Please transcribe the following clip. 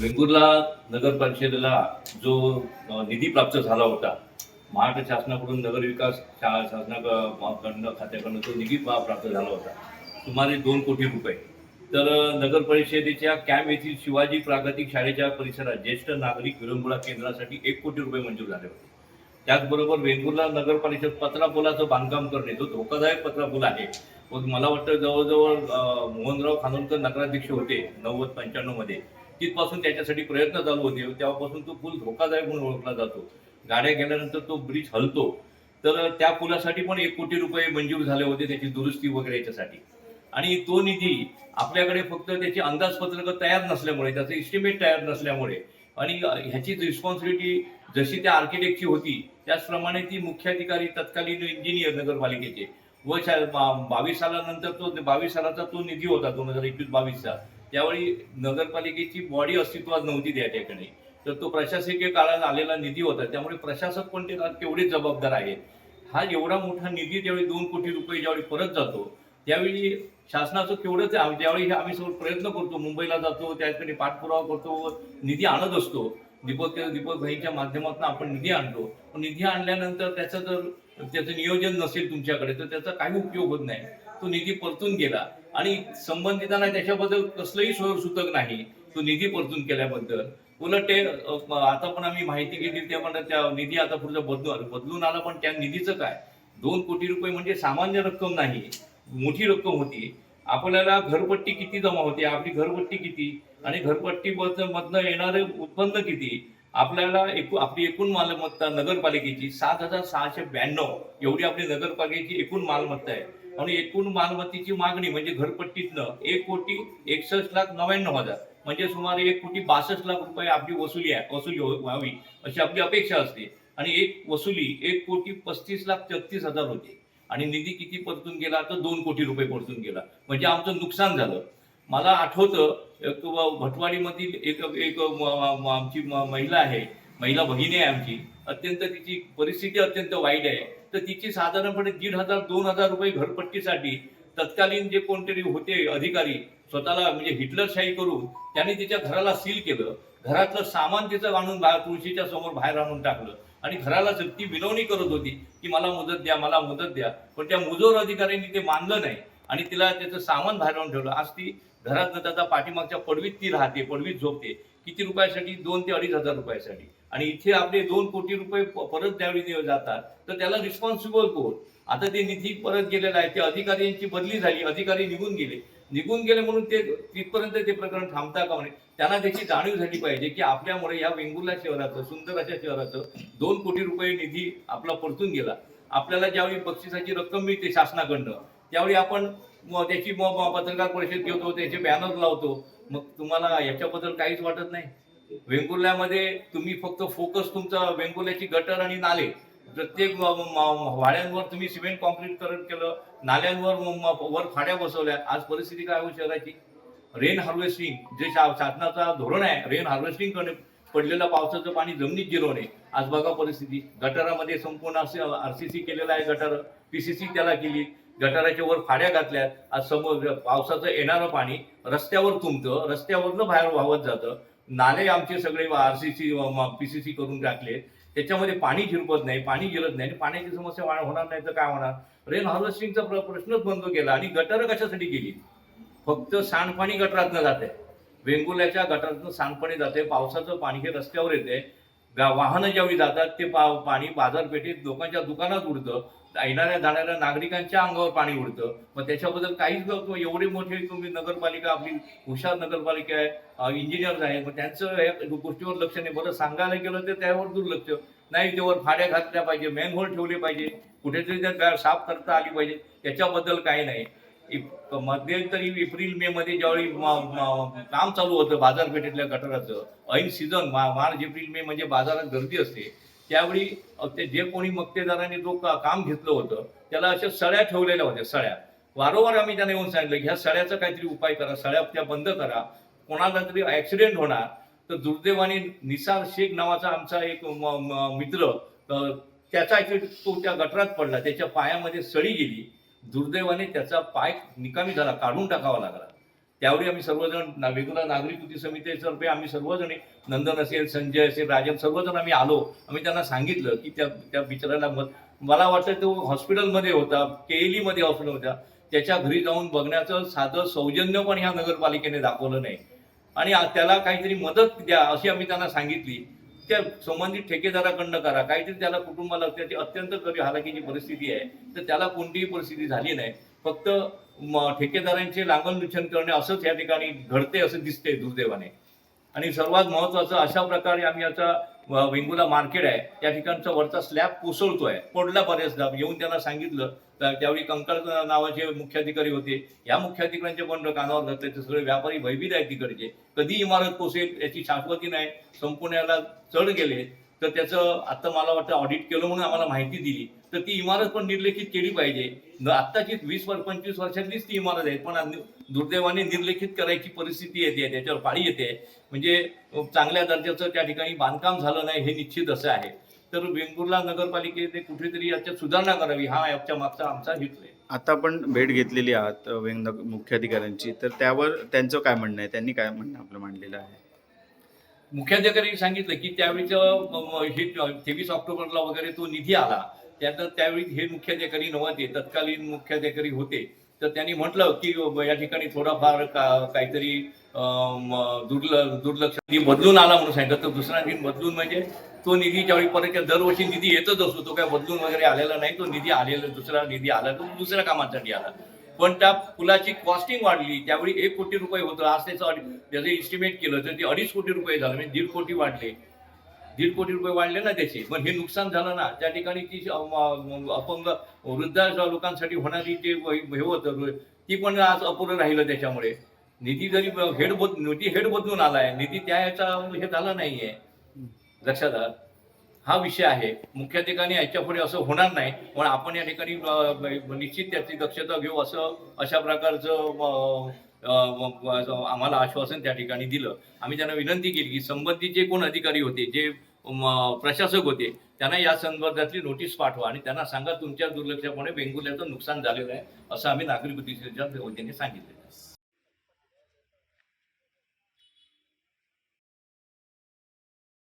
वेंगुर्ला नगर परिषदेला जो निधी प्राप्त झाला होता महाराष्ट्र शासनाकडून नगरविकास शा- शासनाकडनं खात्याकडून तो निधी प्राप्त झाला होता. सुमारे दोन कोटी रुपये. तर नगर परिषदेच्या कॅम्प येथील शिवाजी प्रागतिक शाळेच्या परिसरात ज्येष्ठ नागरिक विरंगुळा केंद्रासाठी एक कोटी रुपये मंजूर झाले होते. त्याचबरोबर वेंगुर्ला नगर परिषद पत्रापुलाचं बांधकाम करणे तो धोकादायक पत्रापूल आहे. व मला वाटतं जवळजवळ मोहनराव खानोलकर नगराध्यक्ष होते नव्वद पंच्याण्णवमध्ये. तिथपासून त्याच्यासाठी प्रयत्न चालू होते. तेव्हापासून तो पूल धोकादायक म्हणून ओळखला जातो. गाड्या गेल्यानंतर तो ब्रिज हलतो. तर त्या पुलासाठी पण एक कोटी रुपये मंजूर झाले होते त्याची दुरुस्ती वगैरे याच्यासाठी. आणि तो निधी आपल्याकडे फक्त त्याची अंदाजपत्रक तयार नसल्यामुळे त्याचं इस्टिमेट तयार नसल्यामुळे आणि ह्याची रिस्पॉन्सिबिलिटी जशी त्या आर्किटेक्टची होती त्याचप्रमाणे ती मुख्याधिकारी तत्कालीन इंजिनियर नगरपालिकेचे. व बावीस सालानंतर तो बावीस सालाचा तो निधी होता दोन हजार एकवीस बावीसचा. त्यावेळी नगरपालिकेची बॉडी अस्तित्वात नव्हती त्या ठिकाणी तर तो प्रशासकीय काळात आलेला निधी होता. त्यामुळे प्रशासक पण ते तेवढेच जबाबदार आहेत हा एवढा मोठा निधी ज्यावेळी दोन कोटी रुपये ज्यावेळी परत जातो त्यावेळी शासनाचं केवढंच आहे. ज्यावेळी आम्ही सर्व प्रयत्न करतो. मुंबईला जातो त्या ठिकाणी पाठपुरावा करतो व निधी आणत असतो. दीपक दीपक भाईच्या माध्यमातून आपण निधी आणतो. पण निधी आणल्यानंतर त्याचं जर त्याचं नियोजन नसेल तुमच्याकडे तर त्याचा काही उपयोग होत नाही. तो निधी परतून गेला. आणि संबंधितांना त्याच्याबद्दल कसलंही सुतक नाही. तो निधी परतून केल्याबद्दल. उलट ते आता पण आम्ही माहिती घेतली त्या म्हणतात त्या निधी आता पुढचा बदलून बदलून आला पण त्या निधीचं काय? दोन कोटी रुपये म्हणजे सामान्य रक्कम नाही. मोठी रक्कम होती. आपल्याला घरपट्टी किती जमा होते? आपली घरपट्टी किती? आणि घरपट्टी मधनं येणारे उत्पन्न किती? आपल्याला एकूण आपली एकूण मालमत्ता नगरपालिकेची सात हजार सहाशे ब्याण्णव एवढी आपली नगरपालिकेची एकूण मालमत्ता आहे. आणि एकूण मालमत्तेची मागणी म्हणजे घरपट्टीतनं एक कोटी एकसष्ट लाख नव्याण्णव हजार म्हणजे सुमारे एक कोटी बासष्ट लाख रुपये आपली वसुली आहे वसुली हो- व्हावी अशी आपली अपेक्षा असते. आणि एक वसुली एक कोटी पस्तीस लाख तेहतीस हजार होते. आणि निधी किती परतून गेला? तर दोन कोटी रुपये परतून गेला. म्हणजे आमचं नुकसान झालं. मला आठवतं एक भटवाडीमधील एक एक आमची महिला आहे महिला भगिनी आहे आमची. अत्यंत तिची परिस्थिती अत्यंत वाईट आहे. तर तिची साधारणपणे दीड हजार दोन हजार रुपये घरपट्टीसाठी तत्कालीन जे कोणतरी होते अधिकारी स्वतःला म्हणजे हिटलरशाही करून त्यांनी तिच्या घराला सील केलं. घरातलं सामान तिचं आणून तुळशीच्या समोर बाहेर आणून टाकलं. आणि घराला ती विनवणी करत होती की मला मुदत द्या मला मुदत द्या पण त्या मुजोर अधिकाऱ्यांनी ते मानलं नाही. आणि तिला त्याचं सामान बाहेर आणून ठेवलं. आज ती घरात त्याचा पाठीमागच्या पडवीत ती राहते पडवीत झोपते. किती रुपयासाठी? दोन ते अडीच हजार रुपयासाठी. आणि इथे आपले दोन कोटी रुपये परत द्यावे जातात. तर त्याला रिस्पॉन्सिबल कोण? आता ते निधी परत गेलेला आहे. ते अधिकाऱ्यांची बदली झाली. अधिकारी निघून गेले. निघून गेले म्हणून ते तिथपर्यंत ते प्रकरण थांबता का म्हणे? त्यांना त्याची जाणीव झाली पाहिजे की आपल्यामुळे या वेंगुर्ला शहराचं सुंदर अशा शहराचं दोन कोटी रुपये निधी आपला परतून गेला. आपल्याला ज्यावेळी बक्षिसाची रक्कम मिळते शासनाकडनं त्यावेळी आपण त्याची पत्रकार परिषद घेतो त्याचे बॅनर लावतो. मग तुम्हाला याच्याबद्दल काहीच वाटत नाही. वेंगुर्ल्यामध्ये तुम्ही फक्त फोकस तुमचा वेंगुर्ल्याची गटर आणि नाले. प्रत्येक वाड्यांवर तुम्ही सिमेंट कॉन्क्रीट करत केलं नाल्यांवर वर फाड्या बसवल्या. आज परिस्थिती काय हो शहराची? रेन हार्वेस्टिंग जे शा- शासनाचा धोरण आहे रेन हार्वेस्टिंग करणे पडलेलं पावसाचं पाणी जमिनीत जिरवणे आज बघा परिस्थिती. गटारामध्ये संपूर्ण आरसीसी केलेलं आहे गटार. पीसीसी त्याला केली. गटाराच्या वर फाड्या घातल्या आज समोर पावसाचं येणारं पाणी रस्त्यावर तुंबतं रस्त्यावरनं बाहेर वाहत जातं. नाले आमचे सगळे R C C P C C करून टाकले. त्याच्यामध्ये पाणी झिरपत नाही पाणी जिरत नाही. आणि पाण्याची समस्या होणार नाही तर काय होणार? रेन हार्वेस्टिंगचा प्र- प्रश्नच बंद केला. आणि गटारं कशासाठी गेली? फक्त सांडपाणी गटारातनं जाते वेंगुल्याच्या गटारातनं सांडपाणी जाते पावसाचं पाणी हे रस्त्यावर येते वाहनं ज्यावेळी जातात ते पा पाणी बाजारपेठेत लोकांच्या दुकानात उडतं. येणाऱ्या जाणाऱ्या नागरिकांच्या अंगावर पाणी उडतं. मग त्याच्याबद्दल काहीच लोक एवढे मोठे तुम्ही नगरपालिका आपली हुशार नगरपालिका आहे इंजिनियर्स आहेत मग त्यांचं या गोष्टीवर लक्ष नाही. बरं सांगायला गेलं तर त्यावर दुर्लक्ष. नाही त्यावर फाड्या घातल्या पाहिजे मॅनहोल ठेवले पाहिजे. कुठेतरी त्या साफ करता आली पाहिजे. त्याच्याबद्दल काही नाही. मध्यंतरी एप्रिल मे मध्ये ज्यावेळी काम चालू होतं बाजारपेठेतल्या गटाराचं ऐन सीझन मार्च एप्रिल मे म्हणजे बाजारात गर्दी असते. त्यावेळी ते जे कोणी मक्तेदाराने जो का- काम घेतलं होतं त्याला अशा सळ्या ठेवलेल्या होत्या सळ्या. वारंवार आम्ही त्यांना येऊन सांगितलं की ह्या सळ्याचा काहीतरी उपाय करा सळ्या त्या बंद करा. कोणाला तरी ऍक्सिडेंट होणार तर दुर्दैवाने निसार शेख नावाचा आमचा एक मित्र त्याचा एक तो त्या गटरात पडला त्याच्या पायामध्ये सळी गेली. दुर्दैवाने त्याचा पाय निकामी झाला काढून टाकावा लागला. त्यावेळी आम्ही सर्वजण ना- वेगवेगळ्या नागरिक कृती समितीतर्फे आम्ही सर्वजण नंदन असेल संजय असेल राजन सर्वजण आम्ही आलो. आम्ही त्यांना सांगितलं की त्या त्या बिचाराला मत मला वाटतं तो हॉस्पिटलमध्ये होता केएली मध्ये हॉस्पिटल होता. त्याच्या घरी जाऊन बघण्याचं साधं सौजन्य पण ह्या नगरपालिकेने दाखवलं नाही. आणि त्याला काहीतरी मदत द्या अशी आम्ही त्यांना सांगितली. त्या संबंधित ठेकेदाराकडनं करा. काहीतरी त्याला कुटुंबाला त्याची अत्यंत कधी हालाकीची परिस्थिती आहे. तर त्याला कोणतीही परिस्थिती झाली नाही. फक्त ठेकेदारांचे लांगल करणे असंच या ठिकाणी घडते असं दिसते दुर्दैवाने. आणि सर्वात महत्वाचं अशा प्रकारे आम्ही याचा वेंगुला मार्केट आहे त्या ठिकाणचा वरचा स्लॅब कोसळतोय. पडला बऱ्याचदा. येऊन त्यांना सांगितलं तर त्यावेळी कंकाळ नावाचे मुख्याधिकारी होते. या मुख्याधिकाऱ्यांचे पण कानावर घातले ते सगळे व्यापारी भयभीत आहेत तिकडचे. कधी इमारत कोसेल याची शाश्वती नाही. संपूर्ण याला चढ गेले. तर त्याचं आता मला वाटतं ऑडिट केलं म्हणून आम्हाला माहिती दिली. तर ती इमारत पण निर्लेखित केली पाहिजे. आत्ताची वीस वर पंचवीस वर्षातलीच ती इमारत आहे. पण दुर्दैवाने निर्लेखित करायची परिस्थिती येते त्याच्यावर पाळी येते. म्हणजे चांगल्या दर्जाचं त्या ठिकाणी बांधकाम झालं नाही हे निश्चित असं आहे. तर वेंगुर्ला नगरपालिकेने कुठेतरी याच्यात सुधारणा करावी हा याच्या मागचा आमचा हेतू आहे. आता आपण भेट घेतलेली आहात वेंग मुख्याधिकाऱ्यांची. तर त्यावर त्यांचं काय म्हणणं आहे? त्यांनी काय म्हणणं आपलं मांडलेलं आहे? मुख्याधिकारी सांगितलं की त्यावेळीचं हे तेवीस ऑक्टोबरला वगैरे तो निधी आला. त्यानंतर त्यावेळी हे मुख्याधिकारी नव्हते तत्कालीन मुख्याधिकारी होते. तर त्यांनी म्हटलं की या ठिकाणी थोडाफार का- काहीतरी दुर्ल दुर्लक्ष बदलून आला म्हणून सांगितलं. तर दुसरा निधी बदलून म्हणजे तो निधी ज्यावेळी परत दरवर्षी निधी येतच असतो तो काय बदलून वगैरे आलेला नाही. तो निधी आलेला दुसरा निधी आला तो दुसऱ्या कामासाठी आला. पण त्या पुलाची कॉस्टिंग वाढली. त्यावेळी एक कोटी रुपये होतं. आज त्याचं त्याचं इस्टिमेट केलं तर ते अडीच कोटी रुपये झालं. म्हणजे दीड कोटी वाढले. दीड कोटी रुपये वाढले ना त्याचे. पण हे नुकसान झालं ना. त्या ठिकाणी ती अपंग वृद्ध लोकांसाठी होणारी जे हे होतं ती पण आज अपुरं राहिलं त्याच्यामुळे. निधी जरी हेड बद निधी हेड बदलून आलाय. निधी त्या याचा हे झाला नाहीये. लक्षात हा विषय आहे. मुख्याधिकारी याच्यापुढे असं होणार नाही. पण आपण या ठिकाणी निश्चित त्याची दक्षता घेऊ असं अशा प्रकारचं आम्हाला आश्वासन त्या ठिकाणी दिलं. आम्ही त्यांना विनंती केली की संबंधित जे कोण अधिकारी होते जे प्रशासक होते त्यांना या संदर्भातली नोटीस पाठवा आणि त्यांना सांगा तुमच्या दुर्लक्षामुळे बेंगुल्याचं नुकसान झालेलं आहे असं आम्ही नागरिक उद्देशाच्या वतीने सांगितलं